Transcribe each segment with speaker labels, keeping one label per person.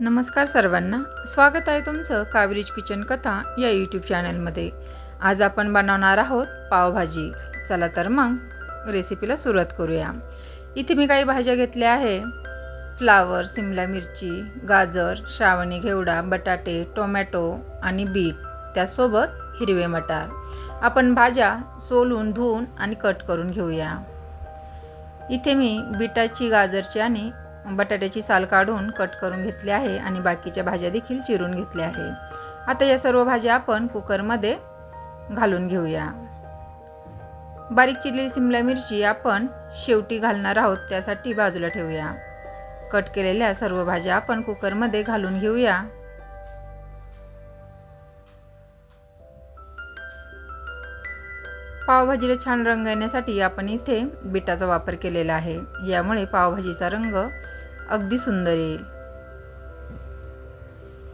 Speaker 1: नमस्कार सर्वांना. स्वागत आहे तुमचं कावेरीज किचन कथा या यूट्यूब चॅनलमध्ये आज आपण बनवणार आहोत पावभाजी. चला तर मग रेसिपीला सुरुवात करूया. इथे मी काही भाज्या घेतल्या आहे फ्लावर सिमला मिरची गाजर श्रावणी घेवडा बटाटे टोमॅटो आणि बीट. त्यासोबत हिरवे मटार. आपण भाज्या सोलून धुवून आणि कट करून घेऊया. इथे मी बीटाची गाजरची आणि बटाट्याची साल काढून कट करून घेतली आहे आणि बाकीच्या भाज्या देखील चिरून घेतल्या आहे. आता या सर्व भाज्या आपण कुकरमध्ये घालून घेऊया. बारीक चिरलेली सिमला मिरची आपण शेवटी घालणार आहोत त्यासाठी बाजूला ठेवूया. कट केलेल्या सर्व भाज्या आपण कुकरमध्ये घालून घेऊया. पावभाजीला छान रंग येण्यासाठी आपण इथे बिटाचा वापर केलेला आहे. यामुळे पावभाजीचा रंग अगदी सुंदर येईल.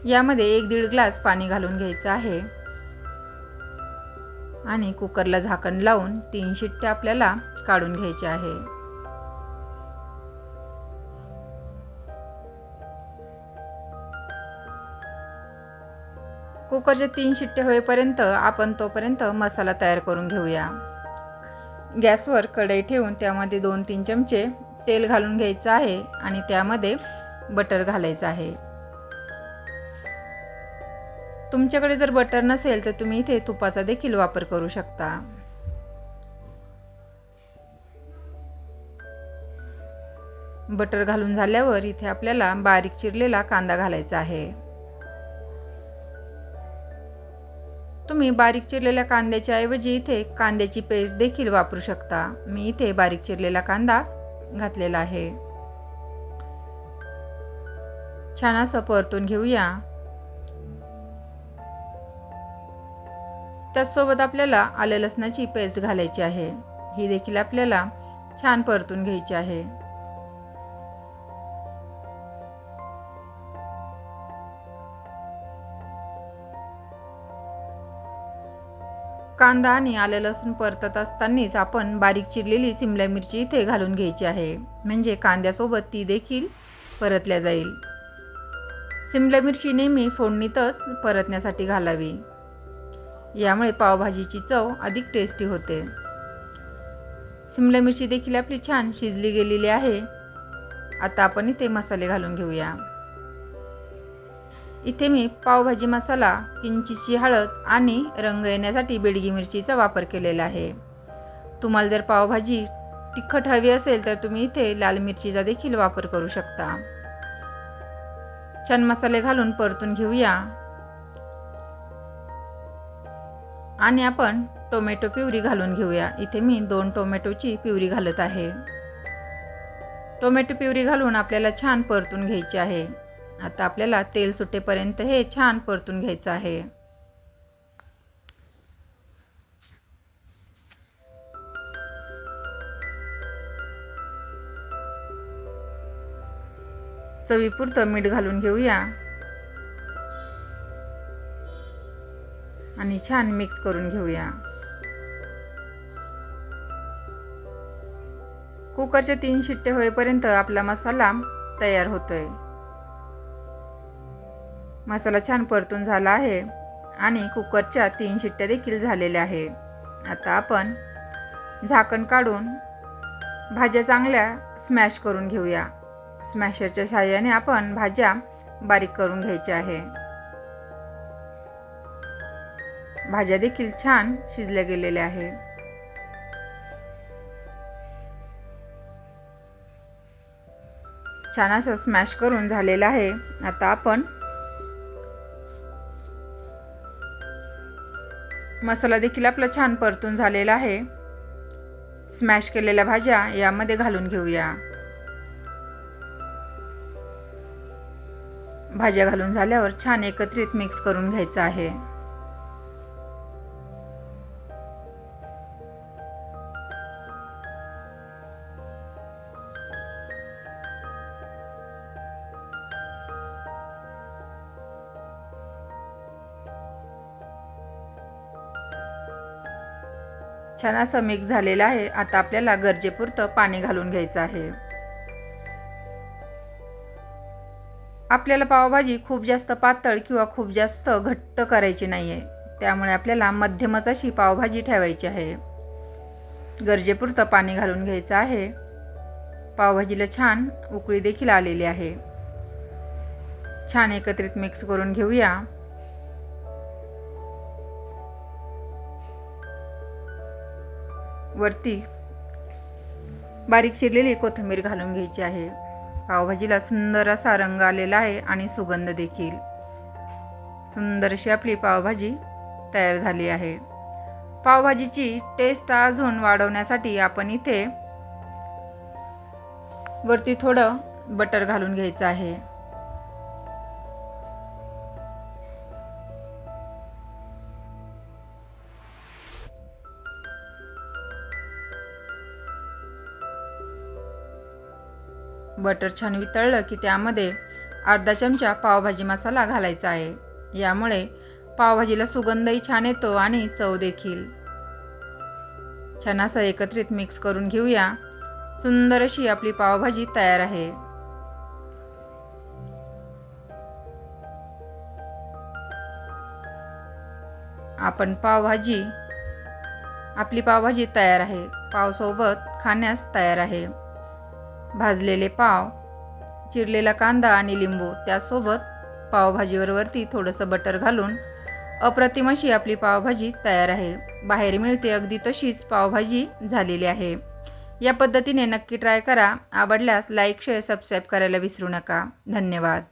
Speaker 1: यामध्ये एक दीड ग्लास पाणी घालून घ्यायचं आहे. आणि कुकरला झाकण लावून तीन शिट्ट्या आपल्याला काढून घ्यायच्या आहे. कुकरचे तीन शिट्टे होईपर्यंत आपण तोपर्यंत मसाला तयार करून घेऊया. गॅसवर कढई ठेवून त्यामध्ये दोन तीन चमचे तेल घालून घ्यायचं आहे आणि त्यामध्ये बटर घालायचं आहे. तुमच्याकडे जर बटर नसेल तर तुम्ही इथे तुपाचा देखील वापर करू शकता. बटर घालून झाल्यावर इथे आपल्याला बारीक चिरलेला कांदा घालायचा आहे. तुम्ही बारीक चिरलेल्या कांद्याच्या ऐवजी इथे कांद्याची पेस्ट देखील वापरू शकता. मी इथे बारीक चिरलेला कांदा घातलेला आहे. छान असं परतून घेऊया. त्याचसोबत आपल्याला आलं लसणाची पेस्ट घालायची आहे. ही देखील आपल्याला छान परतून घ्यायची आहे. कांदा आणि आलं लसूण परतत असतानाच आपण बारीक चिरलेली सिमला मिरची इथे घालून घ्यायची आहे. म्हणजे कांद्यासोबत ती देखील परतल्या जाईल. सिमला मिरची नेहमी फोडणीतच परतण्यासाठी घालावी. यामुळे पावभाजीची चव अधिक टेस्टी होते. सिमला मिरची देखील आपली छान शिजली गेलेली आहे. आता आपण इथे मसाले घालून घेऊया. इथे मी पावभाजी मसाला किंचितची हळद आणि रंग येण्यासाठी बेडगी मिरचीचा वापर केलेला आहे. तुम्हाला जर पावभाजी तिखट हवी असेल तर तुम्ही इथे लाल मिरचीचा देखील वापर करू शकता. छान मसाले घालून परतून घेऊया. आणि आपण टोमॅटो प्युरी घालून घेऊया. इथे मी दोन टोमॅटोची प्युरी घालत आहे. टोमॅटो प्युरी घालून आपल्याला छान परतून घ्यायची आहे. आता आपल्याला तेल सुटेपर्यंत हे छान परतून घ्यायचं आहे. चवीपुरतं मीठ घालून घेऊया. आणि छान मिक्स करून घेऊया. कुकरचे तीन शिट्टे होईपर्यंत आपला मसाला तयार होतोय. मसाला छान परतून झाला आहे आणि कुकरच्या तीन शिट्ट्या देखील झालेल्या आहे. आता आपण झाकण काढून भाज्या चांगल्या स्मॅश करून घेऊया. स्मॅशरच्या सहाय्याने आपण भाज्या बारीक करून घ्यायच्या आहे. भाज्या देखील छान शिजल्या गेलेल्या आहे. छान असं स्मॅश करून झालेलं आहे. आता आपण मसाला देखील आपला छान परतून झालेला आहे. स्मॅश केलेल्या भाज्या यामध्ये घालून घेऊया. भाज्या घालून झाल्यावर छान एकत्रित मिक्स करून घ्यायचं आहे. छान असा मिक्स झालेला आहे. आता आपल्याला गरजेपुरतं पाणी घालून घ्यायचं आहे. आपल्याला पावभाजी खूप जास्त पातळ किंवा खूप जास्त घट्ट करायची नाही आहे त्यामुळे आपल्याला मध्यमच अशी पावभाजी ठेवायची आहे. गरजेपुरतं पाणी घालून घ्यायचं आहे. पावभाजीला छान उकळी देखील आलेली आहे. छान एकत्रित मिक्स करून घेऊया. वरती बारीक चिरलेली कोथिंबीर घालून घ्यायची आहे. पावभाजीला सुंदर असा रंग आलेला आहे आणि सुगंध देखील. सुंदरशी आपली पावभाजी तयार झाली आहे. पावभाजीची टेस्ट अजून वाढवण्यासाठी आपण इथे वरती थोडं बटर घालून घ्यायचं आहे. बटर छान वितळलं की त्यामध्ये अर्धा चमचा पावभाजी मसाला घालायचा आहे. यामुळे पावभाजीला सुगंधही छान येतो आणि चव देखील. छान असं एकत्रित मिक्स करून घेऊया. सुंदर अशी आपली पावभाजी तयार आहे. आपण पावभाजी आपली पावभाजी तयार आहे. पावसोबत खाण्यास तयार आहे. भाजलेले पाव चिरलेला कांदा आणि लिंबू त्यासोबत पावभाजीवर वरती थोडंसं बटर घालून अप्रतिम अशी आपली पावभाजी तयार आहे. बाहेर मिळते अगदी तशीच पावभाजी झालेली आहे. या पद्धतीने नक्की ट्राय करा. आवडल्यास लाईक शेअर सबस्क्राईब करायला विसरू नका. धन्यवाद.